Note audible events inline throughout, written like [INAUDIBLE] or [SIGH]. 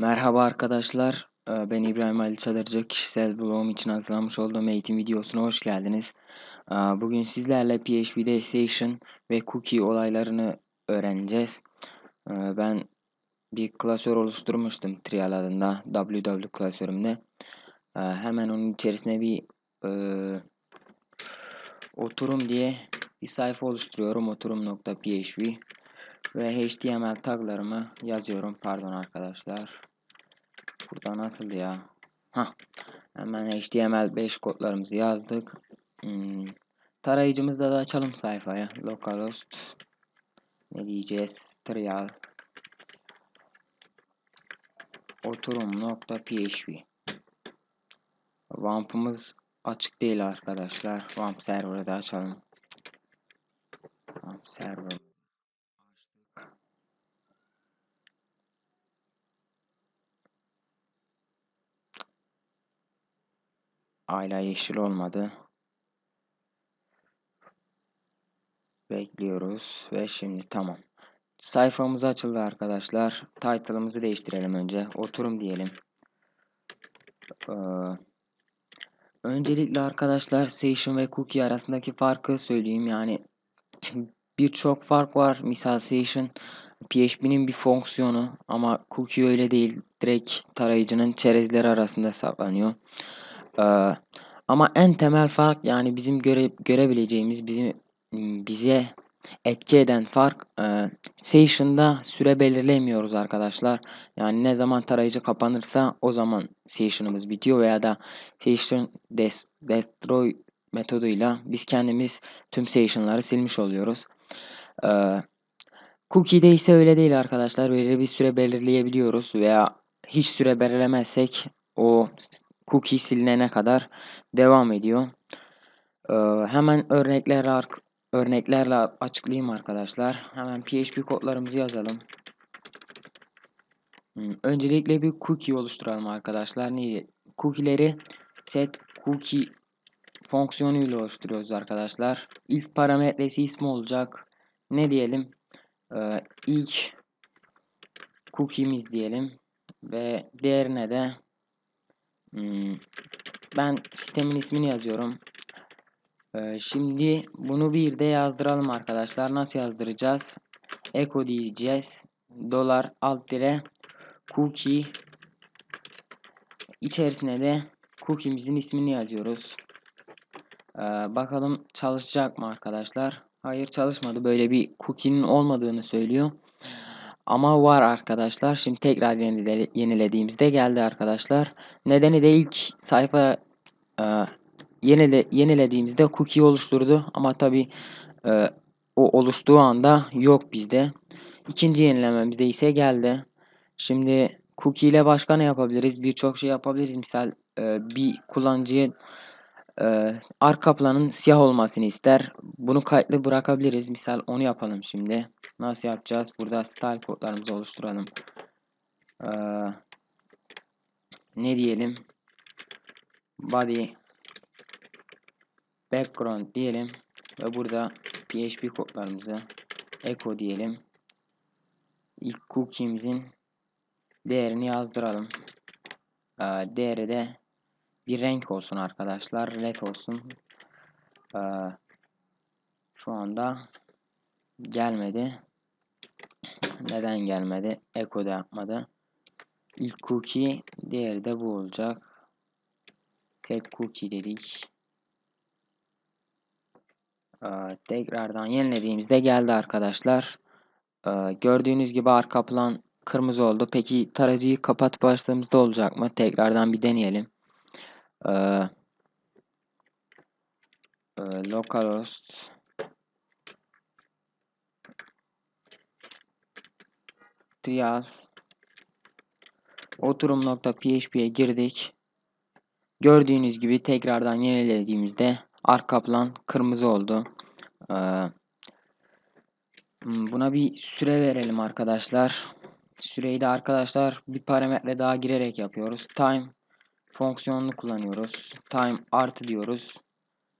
Merhaba arkadaşlar. Ee, Ben İbrahim Ali Çadırcı. Kişisel blogum için hazırlamış olduğum eğitim videosuna hoş geldiniz. Ee, Bugün sizlerle PHP'de session ve cookie olaylarını öğreneceğiz. Ee, Ben bir klasör oluşturmuştum Trial adında www klasörümde. Hemen onun içerisine bir e, oturum diye bir sayfa oluşturuyorum. Oturum.php ve HTML taglarımı yazıyorum. Pardon arkadaşlar. Burada nasıl ya? Ha. Hemen HTML5 kodlarımızı yazdık. Hmm. Tarayıcımızda da açalım sayfaya. Localhost ne diyeceğiz? Trial oturum.php Wamp'ımız açık değil arkadaşlar. Wamp server'ı da açalım. Wamp server Hala yeşil olmadı. Bekliyoruz ve şimdi tamam. Sayfamız açıldı arkadaşlar. Title'ımızı değiştirelim önce. Oturum diyelim. Ee, öncelikle arkadaşlar session ve cookie arasındaki farkı söyleyeyim. Yani [CLEARS THROAT] birçok fark var. Misal session PHP'nin bir fonksiyonu ama cookie öyle değil. Direkt tarayıcının çerezleri arasında saklanıyor. Ee, ama en temel fark yani bizim göre, görebileceğimiz bizim bize etki eden fark e, session'da süre belirlemiyoruz arkadaşlar. Yani ne zaman tarayıcı kapanırsa o zaman session'ımız bitiyor veya da session des destroy metoduyla biz kendimiz tüm session'ları silmiş oluyoruz. E, cookie'de ise öyle değil arkadaşlar. Belirli bir süre belirleyebiliyoruz veya hiç süre belirlemezsek o cookie silinene kadar devam ediyor. Ee, hemen örnekler örneklerle açıklayayım arkadaşlar. Hemen PHP kodlarımızı yazalım. Hmm, öncelikle bir cookie oluşturalım arkadaşlar. Neydi? Cookie'leri set cookie fonksiyonuyla oluşturuyoruz arkadaşlar. İlk parametresi ismi olacak. Ne diyelim? Ee, ilk cookie'miz diyelim. Ve değerine de hmm, ben sistemin ismini yazıyorum. Ee, şimdi bunu bir de yazdıralım arkadaşlar. Nasıl yazdıracağız? Echo diyeceğiz. Dolar alt dire cookie içerisine de cookie'mizin ismini yazıyoruz. Ee, bakalım çalışacak mı arkadaşlar? Hayır çalışmadı. Böyle bir cookie'nin olmadığını söylüyor. Ama var arkadaşlar. Şimdi tekrar yenilediğimizde geldi arkadaşlar. Nedeni de ilk sayfa e, yenile, yenilediğimizde cookie oluşturdu. Ama tabi e, o oluştuğu anda yok bizde. İkinci yenilememizde ise geldi. Şimdi cookie ile başka ne yapabiliriz? Birçok şey yapabiliriz. Misal e, bir kullanıcıya e, arka planın siyah olmasını ister. Bunu kayıtlı bırakabiliriz. Misal onu yapalım şimdi. Nasıl yapacağız? Burada style kodlarımızı oluşturalım. Ee, ne diyelim? Body background diyelim ve burada PHP kodlarımızı echo diyelim. İlk cookie'mizin değerini yazdıralım. Ee, değeri de bir renk olsun arkadaşlar. Red olsun. Ee, şu anda gelmedi. Neden gelmedi? Echo da yapmadı. İlk cookie değeri de bu olacak. Set cookie dedik. Ee, tekrardan yenilediğimizde geldi arkadaşlar. Ee, gördüğünüz gibi arka plan kırmızı oldu. Peki tarayıcıyı kapat başladığımızda olacak mı? Tekrardan bir deneyelim. Ee, e, localhost trial oturum.php'ye girdik. Gördüğünüz gibi tekrardan yenilediğimizde arka plan kırmızı oldu. Ee, hmm, buna bir süre verelim arkadaşlar. Süreyi de arkadaşlar bir parametre daha girerek yapıyoruz. Time fonksiyonunu kullanıyoruz. Time artı diyoruz.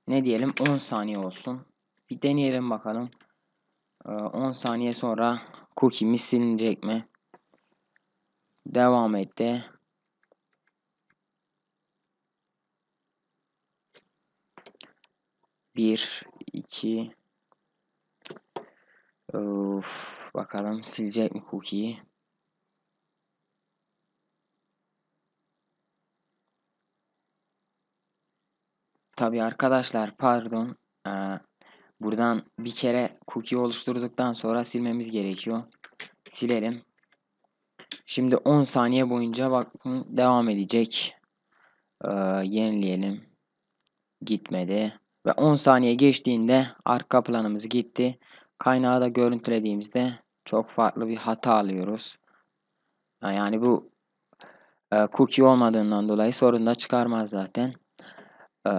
Ne diyelim 10 saniye olsun. Bir deneyelim bakalım. 10 ee, saniye sonra cookie'miz silinecek mi? Devam etti. Bir, iki. Of, bakalım silecek mi cookie'yi? Tabi arkadaşlar pardon. Ee, buradan bir kere cookie oluşturduktan sonra silmemiz gerekiyor. Silelim. Şimdi 10 saniye boyunca bakın devam edecek. Ee, yenileyelim. Gitmedi. Ve 10 saniye geçtiğinde arka planımız gitti. Kaynağı da görüntülediğimizde çok farklı bir hata alıyoruz. Yani bu e, cookie olmadığından dolayı sorun da çıkarmaz zaten. E,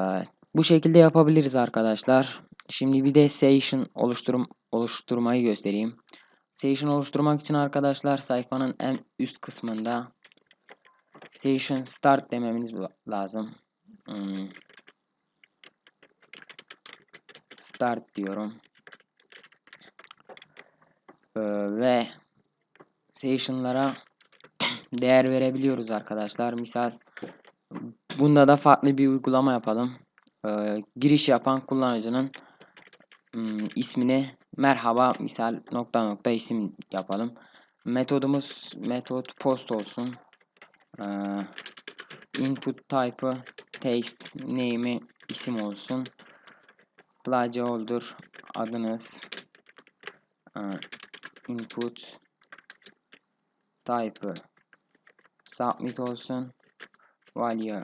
bu şekilde yapabiliriz arkadaşlar. Şimdi bir de session oluşturum, oluşturmayı göstereyim. Session oluşturmak için arkadaşlar sayfanın en üst kısmında Session Start dememiz lazım. Hmm. Start diyorum. Ee, ve Session'lara [CLEARS THROAT] değer verebiliyoruz arkadaşlar. Misal bunda da farklı bir uygulama yapalım. Ee, giriş yapan kullanıcının ım, ismini merhaba misal nokta nokta isim yapalım. Metodumuz metot post olsun. Ee, input type'ı text name'i isim olsun. Placeholder adınız ee, input type'ı submit olsun. Value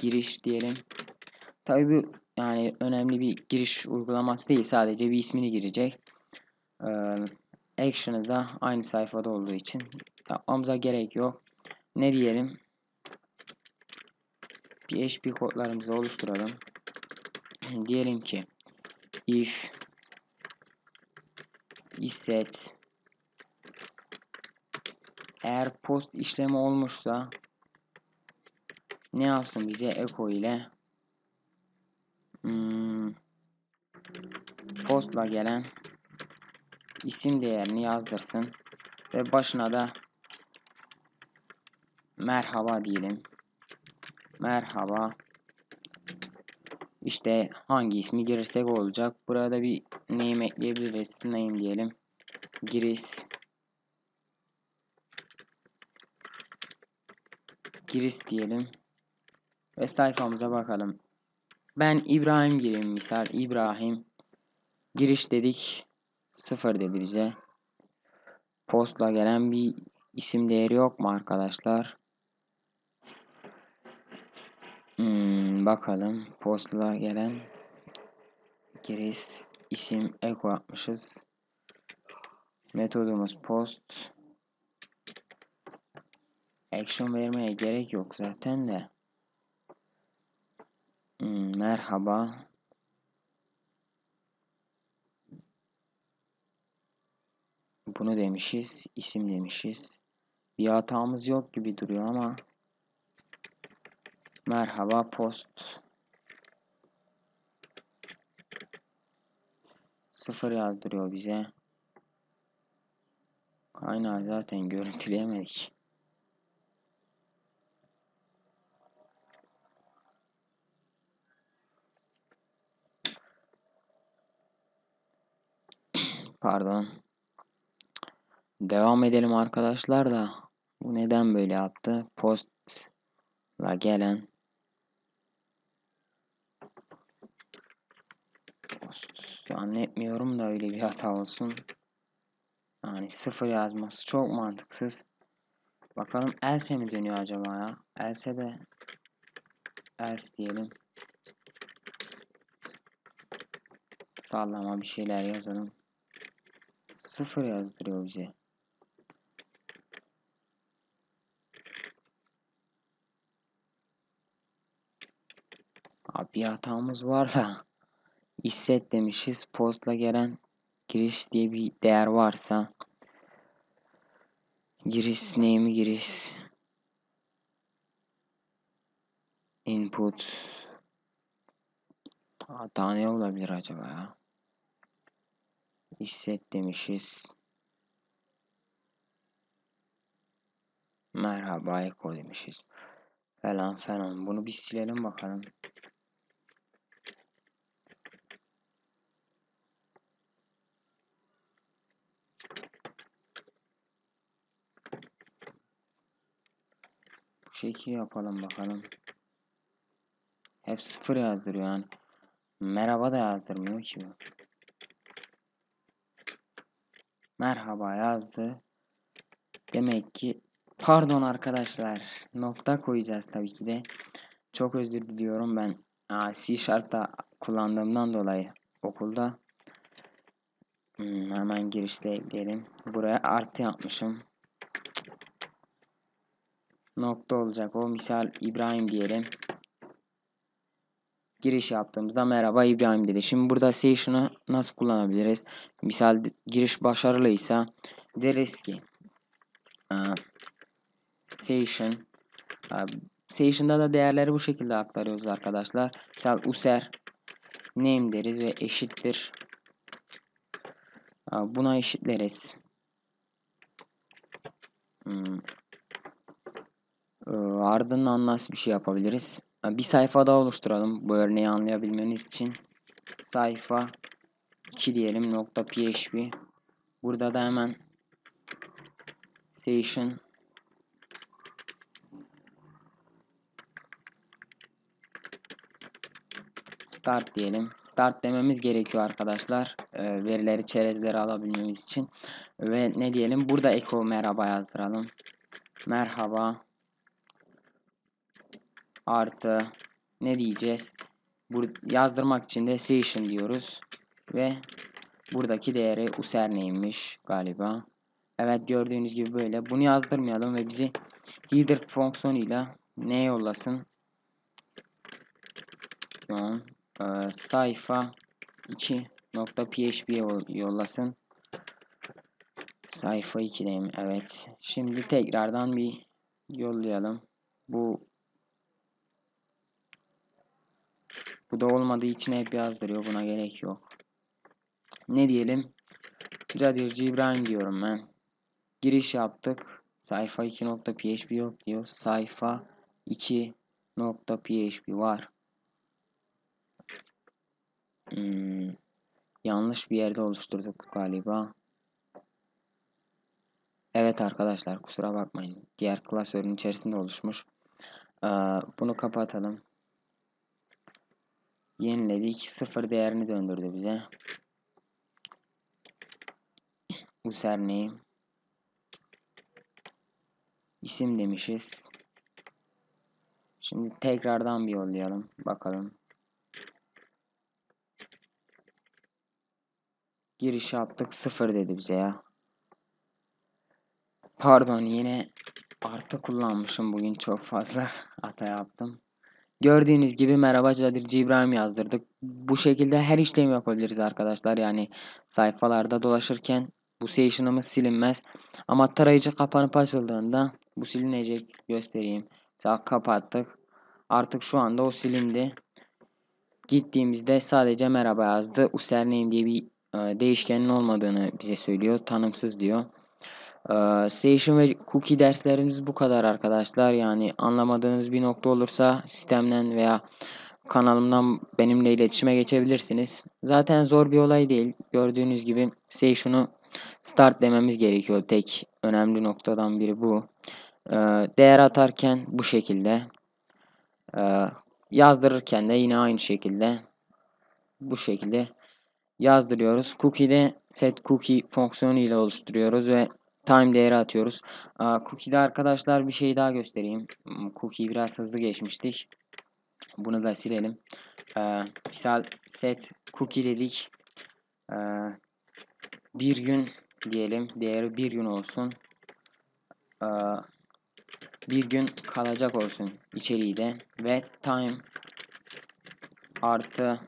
giriş diyelim. Tabi bu yani önemli bir giriş uygulaması değil. Sadece bir ismini girecek. Ee, action'ı da aynı sayfada olduğu için yapmamıza gerek yok. Ne diyelim? PHP kodlarımızı oluşturalım. diyelim ki if isset eğer post işlemi olmuşsa ne yapsın bize? Echo ile hmm, postla gelen isim değerini yazdırsın ve başına da merhaba diyelim. Merhaba. İşte hangi ismi girirsek olacak. Burada bir name ekleyebiliriz. Name diyelim. Giriş. Giriş diyelim ve sayfamıza bakalım. Ben İbrahim gireyim misal. İbrahim giriş dedik. Sıfır dedi bize. Postla gelen bir isim değeri yok mu arkadaşlar? Hmm, bakalım. Postla gelen giriş isim eko yapmışız. Metodumuz post. Action vermeye gerek yok zaten de. Hmm, merhaba. Bunu demişiz. isim demişiz. Bir hatamız yok gibi duruyor ama. Merhaba post. Sıfır yazdırıyor bize. Aynen zaten görüntüleyemedik. Pardon. Devam edelim arkadaşlar da. Bu neden böyle yaptı? Postla gelen. Zannetmiyorum da öyle bir hata olsun. Yani sıfır yazması çok mantıksız. Bakalım else mi dönüyor acaba ya? Else de else diyelim. Sallama bir şeyler yazalım. Sıfır yazdırıyor bize. Abi bir hatamız var da isset demişiz. Postla gelen giriş diye bir değer varsa giriş name'i giriş input hata ne olabilir acaba ya? Hisset demişiz. Merhaba Eko demişiz. Falan falan. Bunu bir silelim bakalım. Bu şekil yapalım bakalım. Hep sıfır yazdırıyor yani. Merhaba da yazdırmıyor ki bu. Merhaba yazdı. Demek ki pardon arkadaşlar. Nokta koyacağız tabii ki de. Çok özür diliyorum ben C Sharp'ta kullandığımdan dolayı okulda. Hmm, hemen girişte ekleyelim. Buraya artı yapmışım. Nokta olacak o. Misal İbrahim diyelim. Giriş yaptığımızda merhaba İbrahim dedi. Şimdi burada session'ı nasıl kullanabiliriz? Misal giriş başarılıysa deriz ki session session'da da değerleri bu şekilde aktarıyoruz arkadaşlar. Misal user name deriz ve eşittir uh, buna eşitleriz. Hmm. Ardından nasıl bir şey yapabiliriz? Bir sayfa daha oluşturalım bu örneği anlayabilmeniz için. Sayfa 2 diyelim nokta php. Burada da hemen session start diyelim. Start dememiz gerekiyor arkadaşlar. E, verileri çerezleri alabilmemiz için. Ve ne diyelim? Burada echo merhaba yazdıralım. Merhaba artı ne diyeceğiz? Bur yazdırmak için de session diyoruz. Ve buradaki değeri user neymiş galiba. Evet gördüğünüz gibi böyle. Bunu yazdırmayalım ve bizi header fonksiyonuyla ne yollasın? Şu an e, sayfa 2.php yollasın. Sayfa 2'deyim. Evet. Şimdi tekrardan bir yollayalım. Bu Bu da olmadığı için hep yazdırıyor. Buna gerek yok. Ne diyelim? Cadirci İbrahim diyorum ben. Giriş yaptık. Sayfa 2.php yok diyor. Sayfa 2.php var. Hmm, yanlış bir yerde oluşturduk galiba. Evet arkadaşlar kusura bakmayın. Diğer klasörün içerisinde oluşmuş. Ee, bunu kapatalım. Yeniledik. Sıfır değerini döndürdü bize. Username. İsim demişiz. Şimdi tekrardan bir yollayalım. Bakalım. Giriş yaptık. Sıfır dedi bize ya. Pardon yine artı kullanmışım bugün çok fazla [LAUGHS] hata yaptım. Gördüğünüz gibi merhaba Cadirci İbrahim yazdırdık. Bu şekilde her işlem yapabiliriz arkadaşlar. Yani sayfalarda dolaşırken bu session'ımız silinmez. Ama tarayıcı kapanıp açıldığında bu silinecek. Göstereyim. Mesela kapattık. Artık şu anda o silindi. Gittiğimizde sadece merhaba yazdı. Username diye bir e, değişkenin olmadığını bize söylüyor. Tanımsız diyor. Ee, Station ve Cookie derslerimiz bu kadar arkadaşlar. Yani anlamadığınız bir nokta olursa sistemden veya kanalımdan benimle iletişime geçebilirsiniz. Zaten zor bir olay değil. Gördüğünüz gibi Station'u start dememiz gerekiyor. Tek önemli noktadan biri bu. Ee, değer atarken bu şekilde. Ee, yazdırırken de yine aynı şekilde. Bu şekilde yazdırıyoruz. Cookie'de set cookie fonksiyonu ile oluşturuyoruz ve time değeri atıyoruz. Cookie'de arkadaşlar bir şey daha göstereyim. Hmm, cookie biraz hızlı geçmiştik. Bunu da silelim. misal set cookie dedik. bir gün diyelim. Değeri bir gün olsun. bir gün kalacak olsun içeriği de. Ve time artı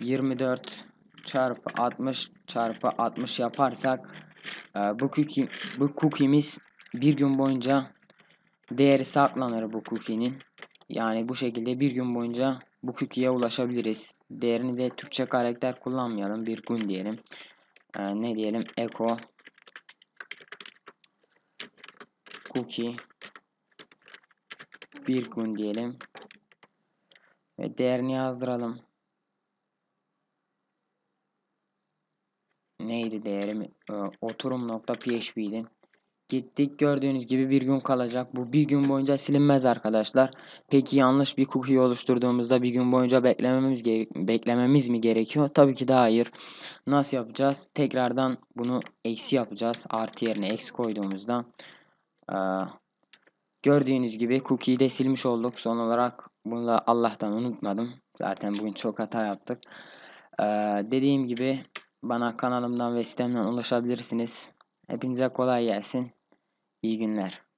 24 çarpı 60 çarpı 60 yaparsak bu cookie bu cookie'miz bir gün boyunca değeri saklanır bu cookie'nin. Yani bu şekilde bir gün boyunca bu cookie'ye ulaşabiliriz. Değerini de Türkçe karakter kullanmayalım. Bir gün diyelim. Ee, ne diyelim? Echo cookie bir gün diyelim ve değerini yazdıralım. Neydi değerim? Ee, oturum nokta php'ydi. Gittik gördüğünüz gibi bir gün kalacak. Bu bir gün boyunca silinmez arkadaşlar. Peki yanlış bir cookie oluşturduğumuzda bir gün boyunca beklememiz beklememiz mi gerekiyor? Tabii ki de hayır. Nasıl yapacağız? Tekrardan bunu eksi yapacağız. Artı yerine eksi koyduğumuzda. Ee, gördüğünüz gibi cookie'yi de silmiş olduk. Son olarak bunu da Allah'tan unutmadım. Zaten bugün çok hata yaptık. Ee, dediğim gibi bana kanalımdan ve sitemden ulaşabilirsiniz. Hepinize kolay gelsin. İyi günler.